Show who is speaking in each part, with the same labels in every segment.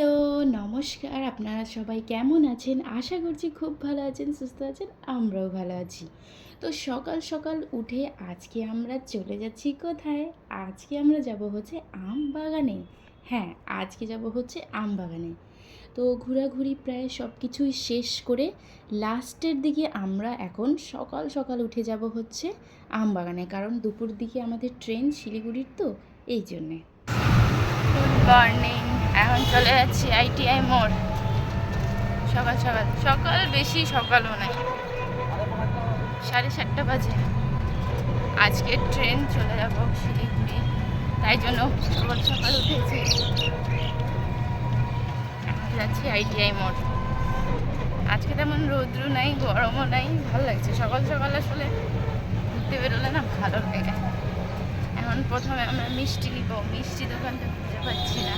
Speaker 1: Hello, নমস্কার। আপনারা সবাই কেমন আছেন? আশা করছি খুব ভালো আছেন, সুস্থ আছেন, আমরাও ভালো আছি। তো সকাল সকাল উঠে আজকে আমরা চলে যাচ্ছি কোথায়? আজকে আমরা যাব হচ্ছে আম বাগানে। হ্যাঁ আজকে যাব হচ্ছে আম বাগানে। তো ঘোরাঘুরি প্রায় সব কিছুই শেষ করে লাস্টের দিকে আমরা এখন সকাল সকাল উঠে যাব হচ্ছে আম বাগানে। কারণ দুপুর দিকে আমাদের ট্রেন শিলিগুড়ির তো, এই জন্যে। গুড মর্নিং এখন চলে যাচ্ছি আইটিআই মোড়। সকাল সকাল। সকাল বেশি, সকালও নাই। সাড়ে সাতটা বাজে। আজকে ট্রেন চলে যাব শিলিগুড়ি। তাই জন্য সকাল সকাল উঠেছি। যাচ্ছি আইটিআই মোড়। আজকে তেমন রৌদ্র নাই, গরমও নাই, ভালো লাগছে। সকাল সকাল আসলে ঘুরতে বেরোলে না ভালো লাগে। এখন প্রথমে আমরা মিষ্টি নিব। মিষ্টি দোকানটা খুঁজে পাচ্ছি না।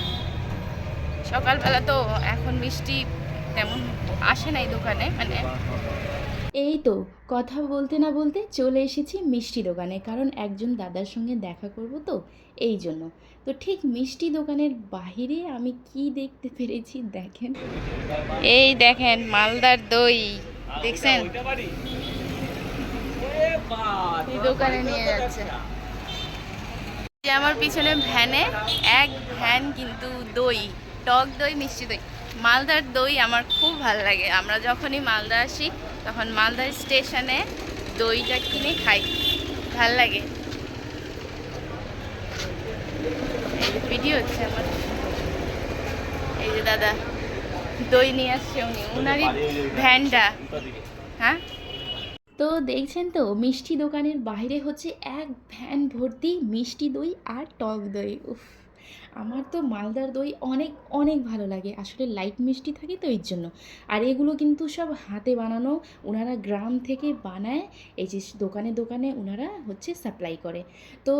Speaker 1: সকালবেলা তো এখন মিষ্টি তেমন আসে নাই দোকানে মানে এই তো কথা বলতে না বলতে চলে এসেছি মিষ্টি দোকানে কারণ একজন দাদার সঙ্গে দেখা করব তো এই জন্য। তো ঠিক মিষ্টি দোকানের বাহিরে আমি কি দেখতে পেরেছি দেখেন। এই দেখেন মালদার দই দেখছেন? দোকানে নিয়ে যাচ্ছে। যে আমার পিছনে ভ্যানে এক ভ্যান কিন্তু দই টক দই মিষ্টি দই। মালদার দই আমার খুব ভালো লাগে। আমরা যখনই মালদা আসি তখন মালদার স্টেশনে দইটা কিনে খাই। ভালো লাগে। ভিডিও হচ্ছে আমার। এই যে দাদা দই নিয়ে আসছে উনি। উনারই ভ্যানটা। হ্যাঁ? তো দেখছেন তো, মিষ্টি দোকানের বাইরে হচ্ছে এক ভ্যান ভর্তি মিষ্টি দই আর টক দই, উফ। আমার তো মালদার দই অনেক অনেক ভালো লাগে। আসলে লাইট মিষ্টি থাকে তো এর জন্য আর এগুলো কিন্তু সব হাতে বানানো ওনারা গ্রাম থেকে বানায়, এই যে দোকানে দোকানে ওনারা হচ্ছে সাপ্লাই করে। তো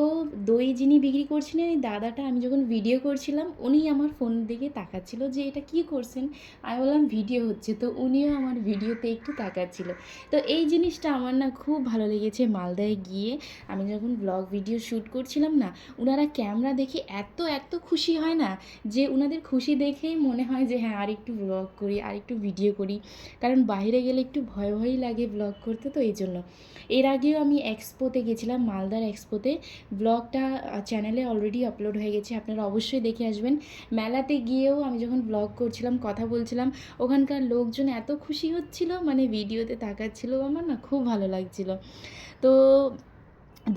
Speaker 1: দই যিনি বিক্রি করছিলেন, এই দাদাটা আমি যখন ভিডিও করছিলাম, উনি আমার ফোন দিকে তাকাচ্ছিল যে, এটা কি করছেন? আমি বললাম ভিডিও হচ্ছে। তো উনিও আমার ভিডিওতে একটু তাকাচ্ছিল। তো এই জিনিসটা আমার না খুব ভালো লেগেছে মালদায় গিয়ে। আমি যখন ব্লগ ভিডিও শ্যুট করছিলাম না ওনারা ক্যামেরা দেখে এত এত খুশি হয় না, যে ওনাদের খুশি দেখেই মনে হয় যে হ্যাঁ আর একটু ব্লগ করি আর একটু ভিডিও করি। কারণ বাইরে গেলে একটু ভয় ভয়ই লাগে ব্লগ করতে, তো এই জন্য। এর আগেও আমি এক্সপোতে গেছিলাম, মালদার এক্সপোতে ব্লগটা চ্যানেলে অলরেডি আপলোড হয়ে গেছে, আপনারা অবশ্যই দেখে আসবেন। মেলাতে গিয়েও আমি যখন ব্লগ করছিলাম, কথা বলছিলাম, ওখানকার লোকজন এত খুশি হচ্ছিল মানে ভিডিওতে তাকাচ্ছিল, আমার না খুব ভালো লাগছিল। তো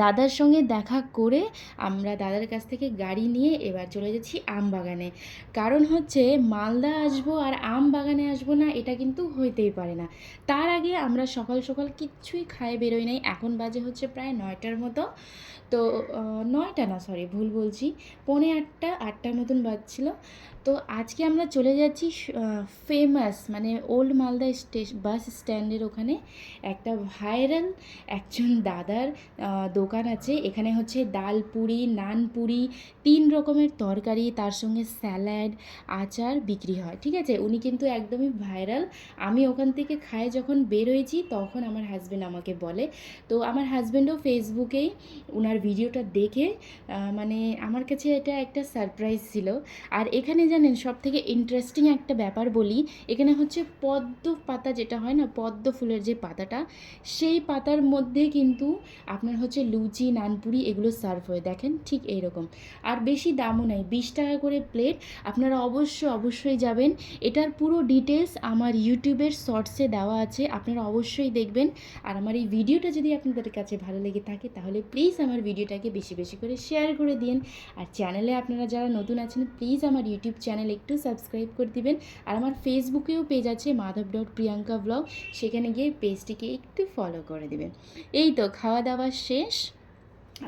Speaker 1: দাদার সঙ্গে দেখা করে আমরা দাদার কাছ থেকে গাড়ি নিয়ে এবার চলে যাচ্ছি আম বাগানে কারণ হচ্ছে মালদা আসব আর আম বাগানে আসব না, এটা কিন্তু হইতেই পারে না। তার আগে আমরা সকাল সকাল কিচ্ছুই খায় বেরোই নাই, এখন বাজে হচ্ছে প্রায় নয়টার মতো। তো নয়টা না সরি ভুল বলছি। পৌনে আটটা, আটটার মতন বাজছিল। তো আজকে আমরা চলে যাচ্ছি ফেমাস মানে ওল্ড মালদা স্টেশ বাস স্ট্যান্ডের ওখানে। একটা ভাইরাল একজন দাদার দোকান আছে। এখানে হচ্ছে ডাল পুরি নান পুরি তিন রকমের তরকারি, তার সঙ্গে স্যালাড, আচার বিক্রি হয়, ঠিক আছে? উনি কিন্তু একদমই ভাইরাল আমি ওখান থেকে খাই যখন বের হয়েছি তখন আমার হাজব্যান্ড আমাকে বলে। তো আমার হাজব্যান্ডও ফেসবুকেই ওনার ভিডিওটা দেখে মানে আমার কাছে এটা একটা সারপ্রাইজ ছিল। আর এখানে জানেন সব থেকে ইন্টারেস্টিং একটা ব্যাপার বলি, এখানে হচ্ছে পদ্ম পাতা যেটা হয় না, পদ্ম ফুলের যে পাতাটা, সেই পাতার মধ্যে কিন্তু আপনার হচ্ছে লুচি, নানপুরি এগুলো সার্ভ হয়ে। দেখেন ঠিক এইরকম। আর বেশি দামও নেই, বিশ টাকা করে প্লেট আপনারা অবশ্যই অবশ্যই যাবেন। এটার পুরো ডিটেলস আমার ইউটিউবের শর্টসে দেওয়া আছে, আপনারা অবশ্যই দেখবেন। আর আমার এই ভিডিওটা যদি আপনাদের কাছে ভালো লেগে থাকে, তাহলে প্লিজ আমার ভিডিওটাকে বেশি বেশি করে শেয়ার করে দিন আর চ্যানেলে আপনারা যারা নতুন আছেন প্লিজ আমার ইউটিউব চ্যানেল একটু সাবস্ক্রাইব করে দিবেন। আর আমার ফেসবুকেও পেজ আছে মাধব ডট প্রিয়াঙ্কা ব্লগ সেখানে গিয়ে পেজটিকে একটু ফলো করে দেবেন। এই তো খাওয়া দাওয়া শেষ।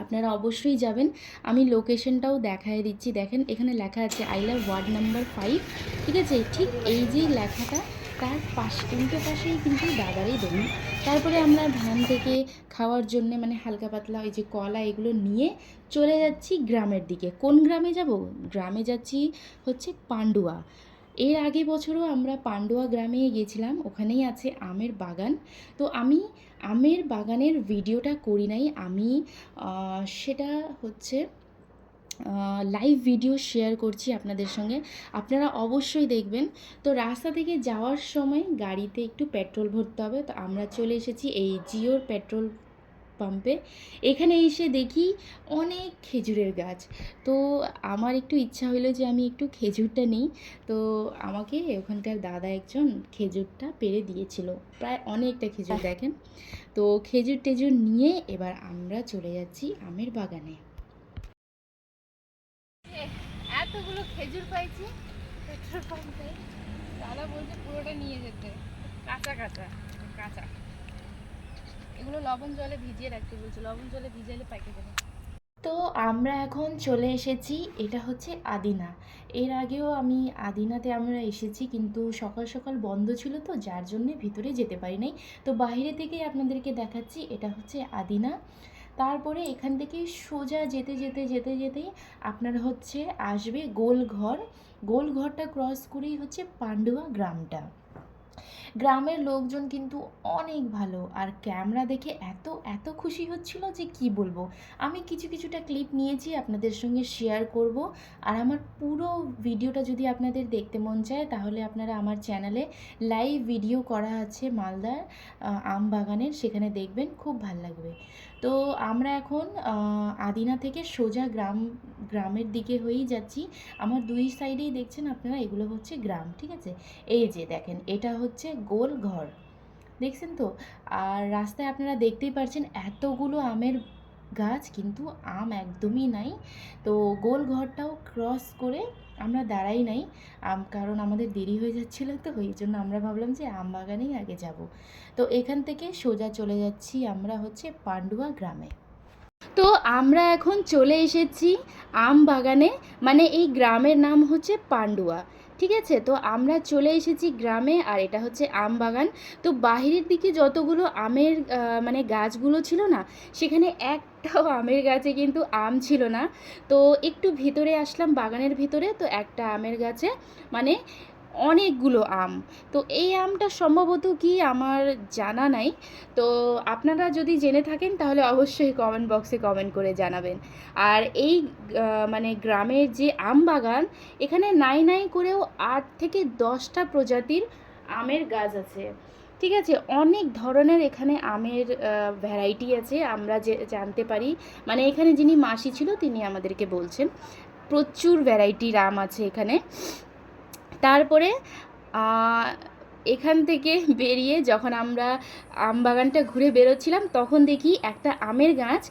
Speaker 1: আপনারা অবশ্যই যাবেন। আমি লোকেশনটাও দেখায় দিচ্ছি। দেখেন, এখানে লেখা আছে I love word number five ঠিক আছে? ঠিক এই যে লেখাটা তার পাশে উল্টো পাশেই কিন্তু দাদারই দোকান। তারপরে আমরা ভ্যান থেকে খাওয়ার জন্য মানে হালকা পাতলা ওই যে কলা এগুলো নিয়ে চলে যাচ্ছি গ্রামের দিকে। কোন গ্রামে যাব? গ্রামে যাচ্ছি হচ্ছে পান্ডুয়া। এর আগে বছরও আমরা পান্ডুয়া গ্রামে গেছিলাম, ওখানেই আছে আমের বাগান। তো আমি আমের বাগানের ভিডিওটা করি নাই, আমি সেটা হচ্ছে লাইভ ভিডিও শেয়ার করছি আপনাদের সঙ্গে। আপনারা অবশ্যই দেখবেন। তো রাস্তা থেকে যাওয়ার সময় গাড়িতে একটু পেট্রোল ভরতে হবে। তো আমরা চলে এসেছি এই জিওর পেট্রোল পাম্পে এখানে এসে দেখি অনেক খেজুরের গাছ। তো আমার একটু ইচ্ছা হলো যে আমি একটু খেজুরটা নিই। তো আমাকে ওখানকার দাদা একজন খেজুরটা পেরে দিয়েছিল। প্রায় অনেকটা খেজুর দেখেন। তো খেজুর টেজুর নিয়ে এবার আমরা চলে যাচ্ছি আমের বাগানে। এতগুলো খেজুর পাইছি, পেট্রোল পাম্পে। দাদা বলছে পুরোটা নিয়ে যেতে। কাঁচা কাঁচা কাঁচা। এগুলো লবণ জলে ভিজিয়ে রাখতে বলছে। লবণ জলে ভিজালে পাইকে যাবে তো আমরা এখন চলে এসেছি, এটা হচ্ছে আদিনা। এর আগেও আমি আদিনাতে আমরা এসেছি, কিন্তু সকাল সকাল বন্ধ ছিল তো, যার জন্যে ভিতরে যেতে পারি নাই। তো বাইরে থেকেই আপনাদেরকে দেখাচ্ছি, এটা হচ্ছে আদিনা। তারপরে এখান থেকে সোজা যেতে যেতে যেতে, যেতেই আপনার হচ্ছে আসবে গোলঘর। গোলঘরটা ক্রস করেই হচ্ছে পান্ডুয়া গ্রামটা। গ্রামের লোকজন কিন্তু অনেক ভালো। আর ক্যামেরা দেখে এত এত খুশি হচ্ছিল যে কি বলব? আমি কিছু, কিছুটা ক্লিপ নিয়েছি, আপনাদের সঙ্গে শেয়ার করব। আর আমার পুরো ভিডিওটা যদি আপনাদের দেখতে মন চায়, তাহলে আপনারা আমার চ্যানেলে লাইভ ভিডিও করা আছে মালদার আম বাগানের, সেখানে দেখবেন, খুব ভালো লাগবে। তো আমরা এখন আদিনা থেকে সোজা গ্রাম, গ্রামের দিকে হয়েই যাচ্ছি। আমার দুই সাইডেই দেখছেন আপনারা, এগুলো হচ্ছে গ্রাম, ঠিক আছে? এই যে দেখেন, এটা হচ্ছে গোল ঘর। দেখছেন তো? আর রাস্তায় আপনারা দেখতেই পাচ্ছেন এতগুলো আমের গাছ, কিন্তু আম একদমই নাই। তো গোল ঘরটাও ক্রস করে আমরা দাঁড়াই নাই। আম, কারণ আমাদের দেরি হয়ে যাচ্ছিল তো ওই জন্য আমরা ভাবলাম যে আম বাগানেই আগে যাব। তো এখান থেকে সোজা চলে যাচ্ছি আমরা হচ্ছে পান্ডুয়া গ্রামে। তো আমরা এখন চলে এসেছি আম বাগানে মানে এই গ্রামের নাম হচ্ছে পান্ডুয়া। ঠিক আছে? তো আমরা চলে এসেছি গ্রামে আর এটা হচ্ছে আম বাগান। তো বাহিরের দিকে যতগুলো আমের মানে গাছগুলো ছিল না, সেখানে একটাও আমের গাছে কিন্তু আম ছিল না। তো একটু ভিতরে আসলাম বাগানের ভিতরে, তো একটা আমের গাছে মানে অনেকগুলো আম। তো এই আমটা সম্ভবত কি আমার জানা নাই। তো আপনারা যদি জেনে থাকেন তাহলে অবশ্যই কমেন্ট বক্সে কমেন্ট করে জানাবেন। আর এই মানে গ্রামের যে আম বাগান, এখানে নাই নাই করেও আট থেকে দশটা প্রজাতির আমের গাছ আছে। ঠিক আছে? অনেক ধরনের এখানে আমের ভ্যারাইটি আছে, আমরা যে, জানতে পারি। মানে এখানে যিনি মাসি ছিল, তিনি আমাদেরকে বলছেন। প্রচুর ভ্যারাইটির আম আছে এখানে। তারপরে এখান থেকে বেরিয়ে যখন আমরা আম বাগানটা ঘুরে বেরোচ্ছিলাম, তখন দেখি একটা আমের গাছ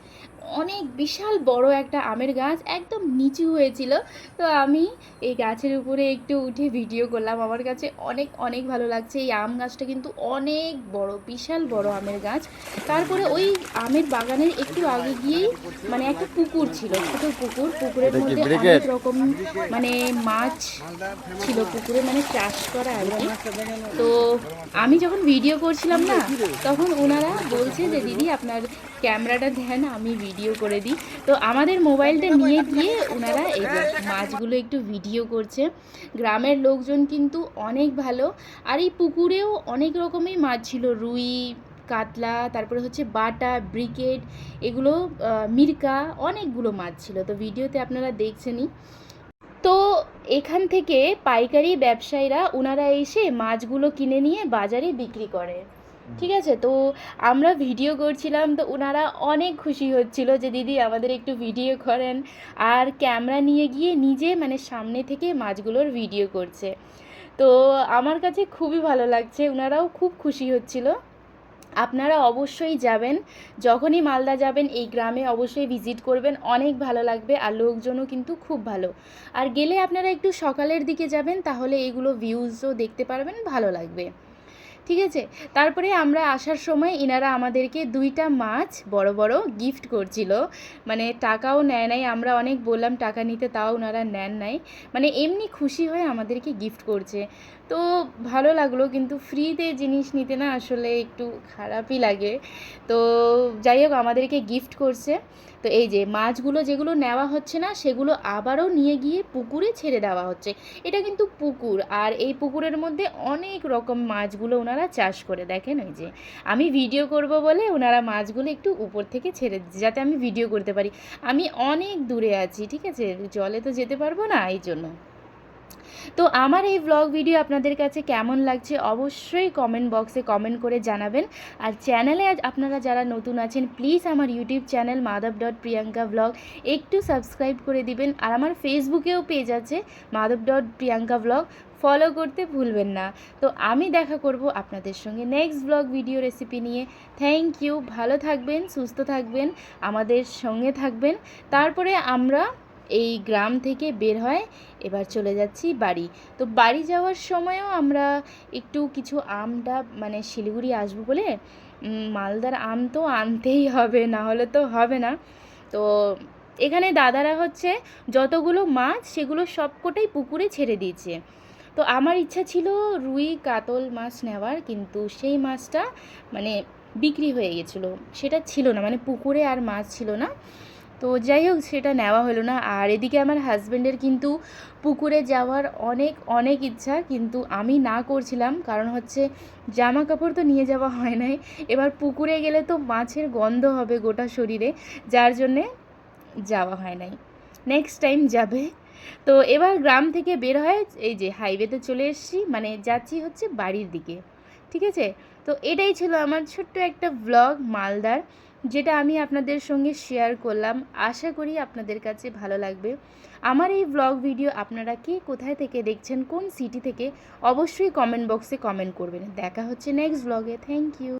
Speaker 1: অনেক বিশাল বড় একটা আমের গাছ একদম নিচু হয়েছিল। তো আমি এই গাছের উপরে একটু উঠে ভিডিও করলাম। আমার কাছে অনেক অনেক ভালো লাগছে। এই আম গাছটা কিন্তু অনেক বড় বিশাল বড় আমের গাছ। তারপরে ওই আমের বাগানের একটু আগে গিয়েই মানে একটা পুকুর ছিল ছোট পুকুর। পুকুরের মধ্যে অনেক রকম মানে মাছ ছিল পুকুরে মানে চাষ করা আর কি। তো আমি যখন ভিডিও করছিলাম না তখন ওনারা বলছে যে দিদি আপনার ক্যামেরাটা দেন আমি ভিডিও করে দিই। তো আমাদের মোবাইলটা নিয়ে গিয়ে ওনারা এই মাছগুলো একটু ভিডিও করছে। গ্রামের লোকজন কিন্তু অনেক ভালো। আর এই পুকুরেও অনেক রকমের মাছ ছিল। রুই, কাতলা, তারপরে হচ্ছে বাটা ব্রিকেট এগুলো মিরকা, অনেকগুলো মাছ ছিল। তো ভিডিওতে আপনারা দেখছেনই। তো এখান থেকে পাইকারি ব্যবসায়ীরা ওনারা এসে মাছগুলো কিনে নিয়ে বাজারে বিক্রি করে। ঠিক আছে? তো আমরা ভিডিও করছিলাম, তো ওনারা অনেক খুশি হচ্ছিল যে, দিদি, আমাদের একটু ভিডিও করেন। আর ক্যামেরা নিয়ে গিয়ে নিজে মানে সামনে থেকে মাছগুলোর ভিডিও করছে। তো আমার কাছে খুবই ভালো লাগছে ওনারাও খুব খুশি হচ্ছিল। আপনারা অবশ্যই যাবেন, যখনই মালদা যাবেন, এই গ্রামে অবশ্যই ভিজিট করবেন, অনেক ভালো লাগবে আর লোকজনও কিন্তু খুব ভালো। আর গেলে আপনারা একটু সকালের দিকে যাবেন, তাহলে এগুলো ভিউজও দেখতে পারবেন, ভালো লাগবে। ঠিক আছে? তারপরে আমরা আসার সময় ইনারা আমাদেরকে দুইটা মাছ বড় বড় গিফট করছিল। মানে টাকাও নেয় নাই, আমরা অনেক বললাম টাকা নিতে, তাও ওনারা নেন নাই। মানে এমনি খুশি হয়ে আমাদেরকে গিফট করছে। তো ভালো লাগল, কিন্তু ফ্রিতে জিনিস নিতে না আসলে একটু খারাপই লাগে। তো যাই হোক, আমাদেরকে গিফট করছে। তো এই যে মাছগুলো যেগুলো নেওয়া হচ্ছে না, সেগুলো আবারও নিয়ে গিয়ে পুকুরে ছেড়ে দেওয়া হচ্ছে। এটা কিন্তু পুকুর, আর এই পুকুরের মধ্যে অনেক রকম মাছগুলো ওনারা চাষ করে। দেখেন ওই যে, আমি ভিডিও করব বলে ওনারা মাছগুলো একটু উপর থেকে ছেড়ে দিচ্ছে, যাতে আমি ভিডিও করতে পারি। আমি অনেক দূরে আছি, ঠিক আছে? জলে তো যেতে পারব না, এই জন্য। তো আমার এই ব্লগ ভিডিও আপনাদের কাছে কেমন লাগছে অবশ্যই কমেন্ট বক্সে কমেন্ট করে জানাবেন। আর চ্যানেলে আজ আপনারা যারা নতুন আছেন প্লিজ আমার YouTube channel Madhab dot Priyanka blog একটু সাবস্ক্রাইব করে দিবেন। আর আমার ফেসবুকেও পেজ আছে Madhab dot Priyanka blog follow করতে ভুলবেন না। তো আমি দেখা করব আপনাদের সঙ্গে নেক্সট ব্লগ ভিডিও রেসিপি নিয়ে। থ্যাংক ইউ ভালো থাকবেন, সুস্থ থাকবেন, আমাদের সঙ্গে থাকবেন। তারপরে আমরা এই গ্রাম থেকে বের হয়। এবার চলে যাচ্ছি বাড়ি। তো বাড়ি যাওয়ার সময়ও আমরা একটু কিছু আমটা মানে শিলিগুড়ি আসব বলে মালদার আম তো আনতেই হবে, না হলে তো হবে না। তো এখানে দাদারা হচ্ছে যতগুলো মাছ, সেগুলো সবকটাই পুকুরে ছেড়ে দিয়েছে। তো আমার ইচ্ছা ছিল রুই, কাতল মাছ নেওয়ার, কিন্তু সেই মাছটা মানে বিক্রি হয়ে গেছিল। সেটা ছিল না মানে পুকুরে আর মাছ ছিল না। তো যাই হোক, সেটা নেওয়া হলো না। আর এদিকে আমার হাজব্যান্ডের কিন্তু পুকুরে যাওয়ার অনেক অনেক ইচ্ছা, কিন্তু আমি না করছিলাম। কারণ হচ্ছে জামা কাপড় তো নিয়ে যাওয়া হয় নাই। এবার পুকুরে গেলে তো মাছের গন্ধ হবে গোটা শরীরে, যার জন্যে যাওয়া হয় নাই। নেক্সট টাইম যাবে। তো এবার গ্রাম থেকে বের হয়ে এই যে হাইওয়েতে চলে এসেছি মানে যাচ্ছি হচ্ছে বাড়ির দিকে। ঠিক আছে? তো এটাই ছিল আমার ছোট্ট একটা ব্লগ মালদার। যেটা আমি আপনাদের সঙ্গে শেয়ার করলাম, আশা করি আপনাদের কাছে ভালো লাগবে। আমার এই ব্লগ ভিডিও আপনারা কে কোথায় থেকে দেখছেন, কোন সিটি থেকে, অবশ্যই কমেন্ট বক্সে কমেন্ট করবেন। দেখা হচ্ছে নেক্সট ব্লগে থ্যাংক ইউ